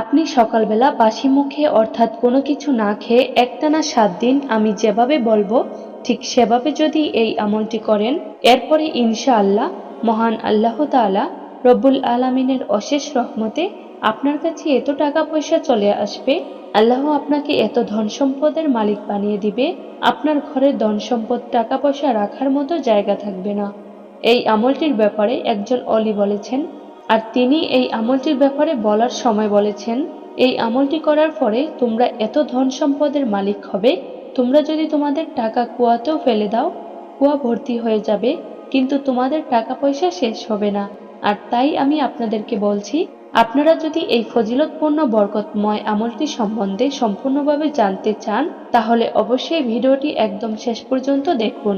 আপনি সকালবেলা বাসি মুখে অর্থাৎ কোনো কিছু না খেয়ে একটানা সাত দিন আমি যেভাবে বলব, ঠিক সেভাবে যদি এই আমলটি করেন, এরপরে ইনশাআল্লাহ মহান আল্লাহ তাআলা রব্বুল আলামিনের অশেষ রহমতে আপনার কাছে এত টাকা পয়সা চলে আসবে, আল্লাহ আপনাকে এত ধন সম্পদের মালিক বানিয়ে দিবে, আপনার ঘরে ধন সম্পদ, টাকা পয়সা রাখার মতো জায়গা থাকবে না। এই আমলটির ব্যাপারে একজন অলি বলেছেন আর তিনি এই আমলটির ব্যাপারে বলার সময় বলেছেন, এই আমলটি করার পরে তোমরা এত ধন সম্পদের মালিক হবে, তোমরা যদি তোমাদের টাকা কুয়াতেও ফেলে দাও, কুয়া ভর্তি হয়ে যাবে, কিন্তু তোমাদের টাকা পয়সা শেষ হবে না। আর তাই আমি আপনাদেরকে বলছি, আপনারা যদি এই ফজিলতপূর্ণ বরকতময় আমলটি সম্বন্ধে সম্পূর্ণভাবে জানতে চান, তাহলে অবশ্যই ভিডিওটি একদম শেষ পর্যন্ত দেখুন।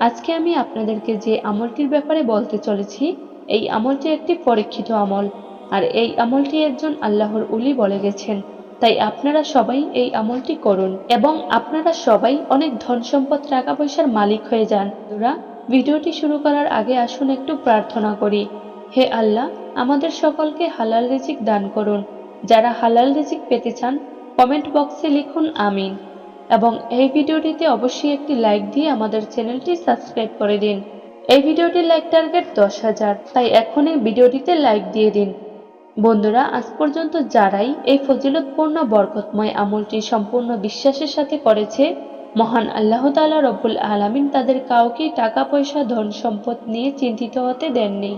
আজকে আমি আপনাদেরকে যে আমলটির ব্যাপারে বলতে চলেছি এই আমলটি একটি পরীক্ষিত আমল, আর এই আমলটি একজন আল্লাহর উলি বলে গেছেন। তাই আপনারা সবাই এই আমলটি করুন এবং আপনারা সবাই অনেক ধন সম্পদ টাকা পয়সার মালিক হয়ে যান। বন্ধুরা, ভিডিওটি শুরু করার আগে আসুন একটু প্রার্থনা করি। হে আল্লাহ, আমাদের সকলকে হালাল রিজিক দান করুন। যারা হালাল রিজিক পেতে চান, কমেন্ট বক্সে লিখুন আমিন। এবং এই ভিডিওটিতে অবশ্যই একটি লাইক দিয়ে আমাদের চ্যানেলটি সাবস্ক্রাইব করে দিন। এই ভিডিওটির লাইক টার্গেট দশ হাজার, তাই এখনই ভিডিওটিতে লাইক দিয়ে দিন। বন্ধুরা, আজ পর্যন্ত যারাই এই ফজিলতপূর্ণ, বরকতময় আমলটি সম্পূর্ণ বিশ্বাসের সাথে করেছে, মহান আল্লাহ তাআলা রব্বুল আলামিন তাদের কাউকেই টাকা, পয়সা, ধন, সম্পদ নিয়ে চিন্তিত হতে দেননি।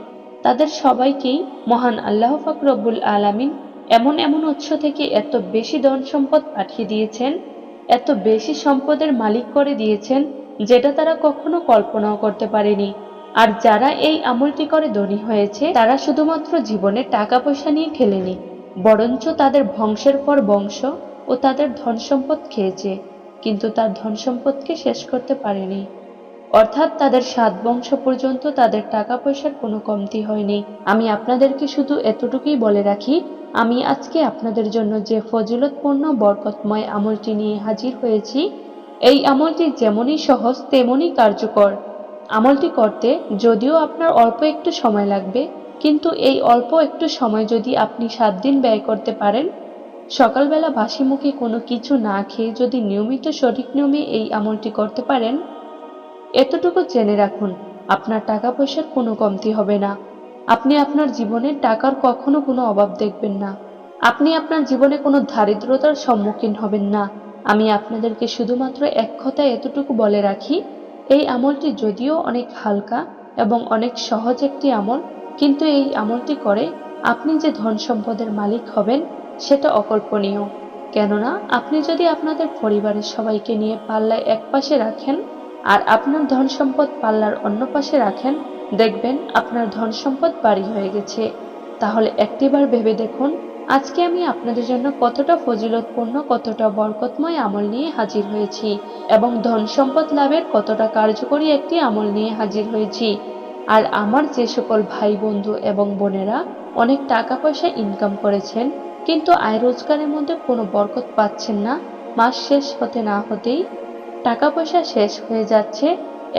তাদের সবাইকেই মহান আল্লাহ পাক রব্বুল আলামিন এমন এমন উৎস থেকে এত বেশি ধন সম্পদ পাঠিয়ে দিয়েছেন, এত বেশি সম্পদের মালিক করে দিয়েছেন যেটা তারা কখনো কল্পনাও করতে পারেনি। আর যারা এই আমলটি করে ধনী হয়েছে, তারা শুধুমাত্র জীবনে টাকা পয়সা নিয়ে খেলেনি, বরঞ্চ তাদের বংশের পর বংশ ও তাদের ধন সম্পদ খেয়েছে, কিন্তু তার ধন সম্পদকে শেষ করতে পারেনি। অর্থাৎ তাদের সাত বংশ পর্যন্ত তাদের টাকা পয়সার কোনো কমতি হয়নি। আমি আপনাদেরকে শুধু এতটুকুই বলে রাখি, আমি আজকে আপনাদের জন্য যে ফজিলতপূর্ণ বরকতময় আমলটি নিয়ে হাজির হয়েছি এই আমলটি যেমনই সহজ, তেমনই কার্যকর। আমলটি করতে যদিও আপনার অল্প একটু সময় লাগবে, কিন্তু এই অল্প একটু সময় যদি আপনি সাত দিন ব্যয় করতে পারেন, সকালবেলা বাসি মুখে কোনো কিছু না খেয়ে যদি নিয়মিত সঠিক নিয়মে এই আমলটি করতে পারেন, এতটুকু জেনে রাখুন, আপনার টাকা পয়সার কোনো কমতি হবে না। আপনি আপনার জীবনে টাকার কখনো কোনো অভাব দেখবেন না। আপনি আপনার জীবনে কোনো দারিদ্রতার সম্মুখীন হবেন না। আমি আপনাদেরকে শুধুমাত্র এক কথায় এতটুকু বলে রাখি, এই আমলটি যদিও অনেক হালকা এবং অনেক সহজ একটি আমল, কিন্তু এই আমলটি করে আপনি যে ধন সম্পদের মালিক হবেন সেটা অকল্পনীয়। কেননা, আপনি যদি আপনাদের পরিবারের সবাইকে নিয়ে পাল্লায় এক পাশে রাখেন আর আপনার ধন সম্পদ পাল্লার অন্য পাশে রাখেন, দেখবেন আপনার ধন সম্পদ বাড়ি হয়ে গেছে। তাহলে একটিবার ভেবে দেখুন আজকে আমি আপনাদের জন্য কতটা ফজিলতপূর্ণ, কতটা বরকতময় আমল নিয়ে হাজির হয়েছি এবং ধন সম্পদ লাভের কতটা কার্যকরী একটি আমল নিয়ে হাজির হয়েছি। আর আমার যে সকল ভাই বন্ধু এবং বোনেরা অনেক টাকা পয়সা ইনকাম করেছেন, কিন্তু আয় রোজগারের মধ্যে কোনো বরকত পাচ্ছেন না, মাস শেষ হতে না হতেই টাকা পয়সা শেষ হয়ে যাচ্ছে,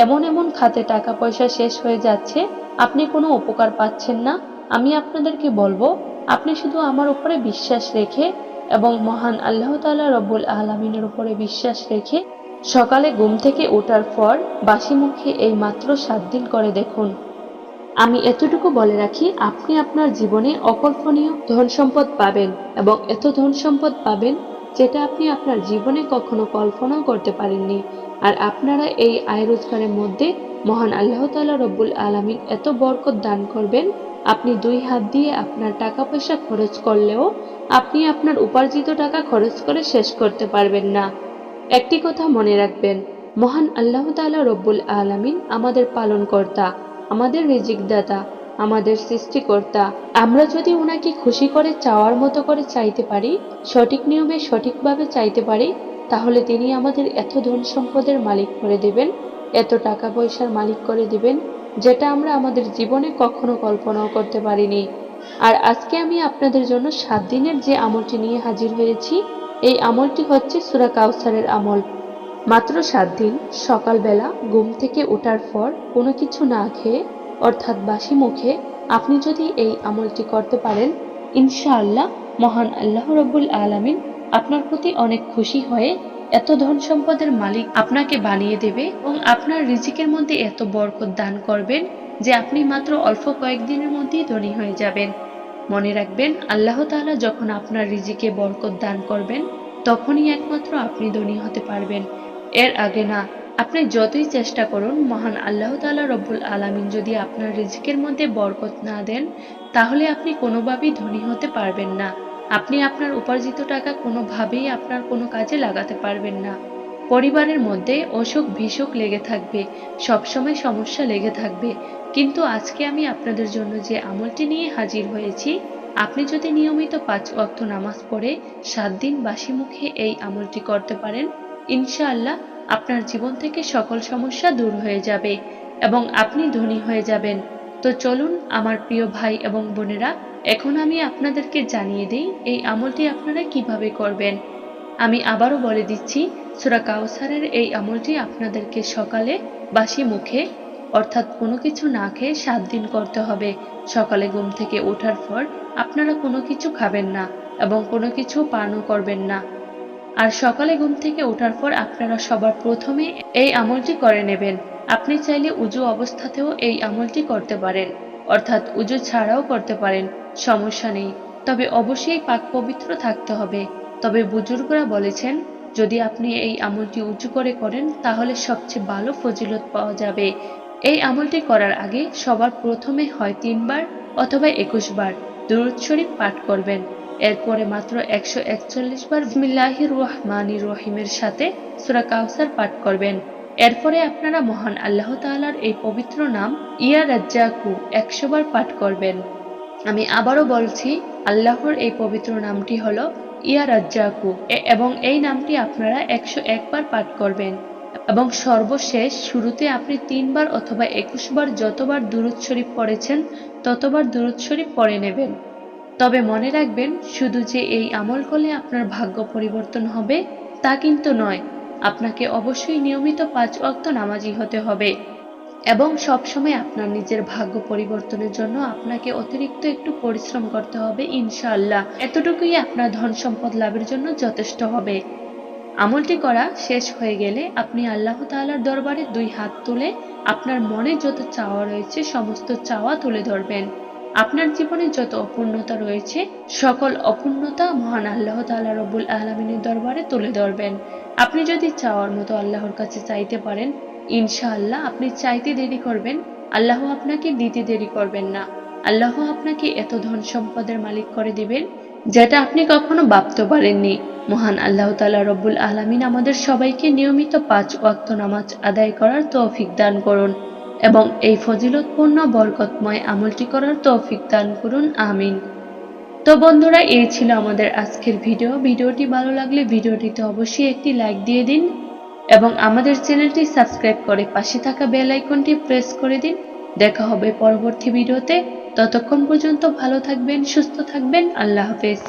এমন এমন খাতে টাকা পয়সা শেষ হয়ে যাচ্ছে, আপনি কোনো উপকার পাচ্ছেন না। আমি আপনাদেরকে বলব আপনি শুধু আমার উপরে বিশ্বাস রেখে এবং মহান আল্লাহ তাআলা রব্বুল আলমিনের উপরে বিশ্বাস রেখে সকালে ঘুম থেকে ওঠার পর বাসি মুখে এই মাত্র সাত দিন করে দেখুন। আমি এতটুকু বলে রাখি, আপনি আপনার জীবনে অকল্পনীয় ধন সম্পদ পাবেন এবং এত ধন সম্পদ পাবেন যেটা আপনি আপনার জীবনে কখনো কল্পনাও করতে পারেননি। আর আপনারা এই আয় রোজগারের মধ্যে মহান আল্লাহ তাআলা রব্বুল আলামিন এত বরকত দান করবেন। আপনি দুই হাত দিয়ে আপনার টাকা পয়সা খরচ করলেও আপনি আপনার উপার্জিত টাকা খরচ করে শেষ করতে পারবেন না। একটি কথা মনে রাখবেন, মহান আল্লাহ তাআলা রব্বুল আলামিন আমাদের পালনকর্তা, আমাদের রিজিকদাতা, আমাদের সৃষ্টিকর্তা। আমরা যদি ওনাকে খুশি করে চাওয়ার মতো করে চাইতে পারি, সঠিক নিয়মে সঠিকভাবে চাইতে পারি, তাহলে তিনি আমাদের এত ধন সম্পদের মালিক করে দেবেন। এত টাকা পয়সার মালিক করে দিবেন, যেটা আমরা আমাদের জীবনে কখনো কল্পনাও করতে পারিনি। আর আজকে আমি আপনাদের জন্য সাত দিনের যে আমলটি নিয়ে হাজির হয়েছি, এই আমলটি হচ্ছে সুরা কাউসারের আমল। মাত্র সাত দিন, সকালবেলা ঘুম থেকে ওঠার পর কোনো কিছু না খেয়ে, অর্থাৎ বাসি মুখে, আপনি যদি এই আমলটি করতে পারেন, ইনশাআল্লাহ মহান আল্লাহ রব্বুল আলামিন আপনার প্রতি অনেক খুশি হয়ে এত ধন সম্পদের মালিক আপনাকে বানিয়ে দেবে এবং আপনার রিজিকের মধ্যে এত বরকত দান করবেন যে আপনি মাত্র অল্প কয়েকদিনের মধ্যেই ধনী হয়ে যাবেন। মনে রাখবেন, আল্লাহ তাআলা যখন আপনার রিজিকে বরকত দান করবেন, তখনই একমাত্র আপনি ধনী হতে পারবেন। এর আগে না, আপনি যতই চেষ্টা করুন, মহান আল্লাহ তাআলা রব্বুল আলামিন যদি আপনার রিজিকের মধ্যে বরকত না দেন, তাহলে আপনি কোনোভাবেই ধনী হতে পারবেন না। আপনি আপনার উপার্জিত টাকা কোনোভাবেই আপনার কোনো কাজে লাগাতে পারবেন না। পরিবারের মধ্যে অসুখ বিসুখ লেগে থাকবে, সবসময় সমস্যা লেগে থাকবে। কিন্তু আজকে আমি আপনাদের জন্য যে আমলটি নিয়ে হাজির হয়েছি, আপনি যদি নিয়মিত পাঁচ ওয়াক্ত নামাজ পড়ে সাত দিন বাসি মুখে এই আমলটি করতে পারেন, ইনশাআল্লাহ আপনার জীবন থেকে সকল সমস্যা দূর হয়ে যাবে এবং আপনি ধনী হয়ে যাবেন। তো চলুন, আমার প্রিয় ভাই এবং বোনেরা, এখন আমি আপনাদেরকে জানিয়ে দিই, এই আমলটি আপনারা কীভাবে করবেন। আমি আবারও বলে দিচ্ছি, সুরা কাউসারের এই আমলটি আপনাদেরকে সকালে বাসি মুখে, অর্থাৎ কোনো কিছু না খেয়ে সাত দিন করতে হবে। সকালে ঘুম থেকে ওঠার পর আপনারা কোনো কিছু খাবেন না এবং কোনো কিছু পানও করবেন না। আর সকালে ঘুম থেকে ওঠার পর আপনারা সবার প্রথমে এই আমলটি করে নেবেন। আপনি চাইলে উজু অবস্থাতেও এই আমলটি করতে পারেন, অর্থাৎ উজু ছাড়াও করতে পারেন, সমস্যা নেই। তবে অবশ্যই পাক পবিত্র থাকতে হবে। তবে বুজুর্গরা বলেছেন, যদি আপনি এই আমলটি উঁচু করে করেন, তাহলে সবচেয়ে ভালো ফজিলত পাওয়া যাবে। এই আমলটি করার আগে সবার প্রথমে হয় তিনবার অথবা একুশ বার দুরুদ শরীফ পাঠ করবেন। এরপরে মাত্র একশো একচল্লিশ বার বিসমিল্লাহির রহমানির রহিমের সাথে সূরা কাউসার পাঠ করবেন। এরপরে আপনারা মহান আল্লাহ তাআলার এই পবিত্র নাম ইয়া রাজ্জাকু একশো বার পাঠ করবেন। আমি আবারও বলছি, আল্লাহর এই পবিত্র নামটি হল ইয়া রাজ্জাকু এবং এই নামটি আপনারা একশো একবার পাঠ করবেন। এবং সর্বশেষ শুরুতে আপনি তিনবার অথবা একুশবার যতবার দুরুদ শরীফ পড়েছেন, ততবার দুরুদ শরীফ পড়ে নেবেন। তবে মনে রাখবেন, শুধু যে এই আমল করলে আপনার ভাগ্য পরিবর্তন হবে, তা কিন্তু নয়। আপনাকে অবশ্যই নিয়মিত পাঁচ ওয়াক্ত নামাজি হতে হবে এবং সবসময় আপনার নিজের ভাগ্য পরিবর্তনের জন্য আপনাকে অতিরিক্ত একটু পরিশ্রম করতে হবে, ইনশাআল্লাহ। এতটুকুই আপনার ধন সম্পদ লাভের জন্য যথেষ্ট হবে। আমলটি করা শেষ হয়ে গেলে আপনি আল্লাহ তাআলার দরবারে দুই হাত তুলে আপনার মনে যত চাওয়া রয়েছে, সমস্ত চাওয়া তুলে ধরবেন। আপনার জীবনে যত অপূর্ণতা রয়েছে, সকল অপূর্ণতা মহান আল্লাহ তাআলা রব্বুল আলমিনের দরবারে তুলে ধরবেন। আপনি যদি চাওয়ার মতো আল্লাহর কাছে চাইতে পারেন, ইনশাআল্লাহ আপনি চাইতে দেরি করবেন, আল্লাহ আপনাকে দিতে দেরি করবেন না। আল্লাহ আপনাকে এত ধন সম্পদের মালিক করে দিবেন, যেটা আপনি কখনো ভাবতে পারেননি। মহান আল্লাহ তাআলা রব্বুল আলামিন আমাদের সবাইকে নিয়মিত পাঁচ ওয়াক্ত নামাজ আদায় করার তৌফিক দান করুন। এবং এই ফজিলতপূর্ণ বরকতময় আমলটি করার তৌফিক দান করুন, আমিন। তো বন্ধুরা, এই ছিল আমাদের আজকের ভিডিও। ভিডিওটি ভালো লাগলে ভিডিওটিতে অবশ্যই একটি লাইক দিয়ে দিন এবং আমাদের চ্যানেলটি সাবস্ক্রাইব করে পাশে থাকা বেল আইকনটি প্রেস করে দিন। দেখা হবে পরবর্তী ভিডিওতে। ততক্ষণ পর্যন্ত ভালো থাকবেন, সুস্থ থাকবেন। আল্লাহ হাফেজ।